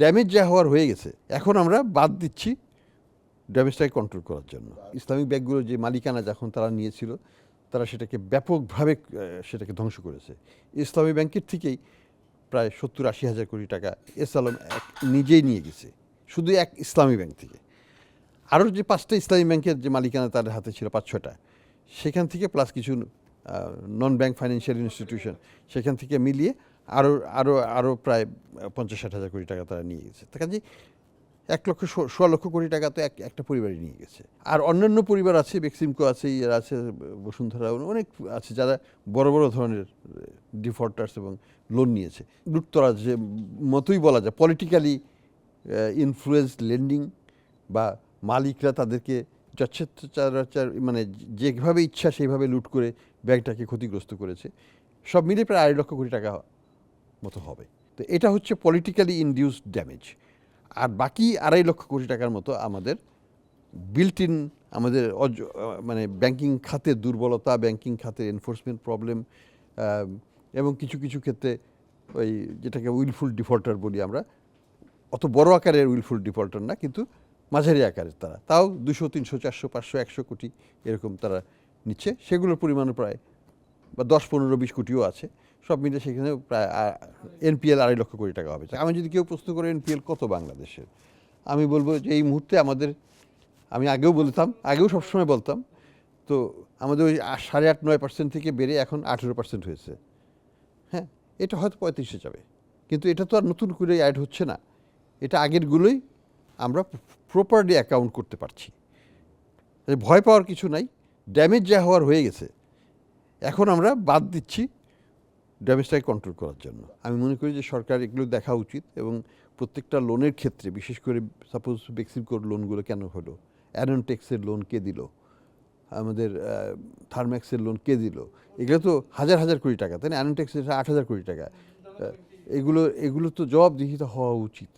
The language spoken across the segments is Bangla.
ড্যামেজ যা হওয়ার হয়ে গেছে, এখন আমরা বাদ দিচ্ছি ড্যামেজটাকে কন্ট্রোল করার জন্য। ইসলামিক ব্যাংকগুলো যে মালিকানা যখন তারা নিয়েছিল, তারা সেটাকে ব্যাপকভাবে সেটাকে ধ্বংস করেছে। ইসলামী ব্যাংকের থেকেই প্রায় সত্তর আশি হাজার কোটি টাকা এস আলম এক নিজেই নিয়ে গেছে, শুধু এক ইসলামী ব্যাংক থেকে। আরও যে পাঁচটা ইসলামী ব্যাংকের যে মালিকানা তার হাতে ছিল পাঁচ ছটা সেখান থেকে প্লাস কিছু নন ব্যাংক ফাইন্যান্সিয়াল ইনস্টিটিউশন সেখান থেকে মিলিয়ে আরও আরও আরও প্রায় পঞ্চাশ ষাট হাজার কোটি টাকা তারা নিয়ে গেছে। কাজে এক লক্ষ সোয়া লক্ষ কোটি টাকা তো এক, একটা পরিবারই নিয়ে গেছে। আর অন্যান্য পরিবার আছে, বেক্সিমকো আছে এর আছে, বসুন্ধরা, অনেক আছে যারা বড় বড় ধরনের ডিফল্টার্স এবং লোন নিয়েছে। লুটতরা যে মতোই বলা যায় পলিটিক্যালি ইনফ্লুয়েন্স লেন্ডিং বা মালিকরা তাদেরকে যচ্ছেচার মানে যেভাবে ইচ্ছা সেইভাবে লুট করে ব্যাংকটাকে ক্ষতিগ্রস্ত করেছে। সব মিলে প্রায় আড়াই লক্ষ কোটি টাকা মতো হবে। তো এটা হচ্ছে পলিটিক্যালি ইনডিউসড ড্যামেজ আর বাকি আড়াই লক্ষ কোটি টাকার মতো আমাদের বিল্ট ইন আমাদের মানে ব্যাংকিং খাতের দুর্বলতা ব্যাংকিং খাতের এনফোর্সমেন্ট প্রবলেম এবং কিছু কিছু ক্ষেত্রে ওই যেটাকে উইলফুল ডিফল্টার বলি আমরা। অত বড় আকারের উইলফুল ডিফল্টার না, কিন্তু মাঝারি আকারের তারা। তাও দুশো, তিনশো, চারশো, পাঁচশো, একশো কোটি এরকম তারা নিচ্ছে। সেগুলোর পরিমাণ প্রায় বা দশ, পনেরো, বিশ কোটিও আছে। সব মিলে সেখানে প্রায় এনপিএল আড়াই লক্ষ কোটি টাকা হবে। আমি যদি কেউ প্রশ্ন করে এনপিএল কত বাংলাদেশের, আমি বলব যে এই মুহূর্তে আমাদের, আমি আগেও বলতাম, আগেও সবসময় বলতাম, তো আমাদের ওই সাড়ে আট, নয় পার্সেন্ট থেকে বেড়ে এখন আঠেরো পার্সেন্ট হয়েছে। হ্যাঁ এটা হয়তো পঁয়ত্রিশে যাবে, কিন্তু এটা তো আর নতুন করে অ্যাড হচ্ছে না। এটা আগেরগুলোই আমরা প্রপারলি অ্যাকাউন্ট করতে পারছি। ভয় পাওয়ার কিছু নাই ড্যামেজ যা হওয়ার হয়ে গেছে। এখন আমরা বাদ দিচ্ছি ড্যামেজটাকে কন্ট্রোল করার জন্য। আমি মনে করি যে সরকার এগুলো দেখা উচিত এবং প্রত্যেকটা লোনের ক্ষেত্রে, বিশেষ করে সাপোজ বেক্সিমকোর লোনগুলো কেন হলো? অ্যারনটেক্সের লোন কে দিল? আমাদের থার্ম্যাক্সের লোন কে দিল? এগুলো তো হাজার হাজার কোটি টাকা, তাই না? অ্যারনটেক্সের আট হাজার কোটি টাকা। এগুলো এগুলো তো জবাবদিহিতা হওয়া উচিত।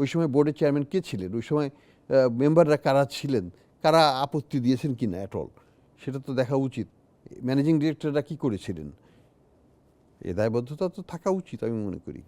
ওই সময় বোর্ডের চেয়ারম্যান কে ছিলেন? ওই সময় মেম্বাররা কারা ছিলেন? কারা আপত্তি দিয়েছেন কি না অ্যাট অল সেটা তো দেখা উচিত। ম্যানেজিং ডিরেক্টররা কী করেছিলেন? এ দায়বদ্ধতা তো থাকা উচিত আমি মনে করি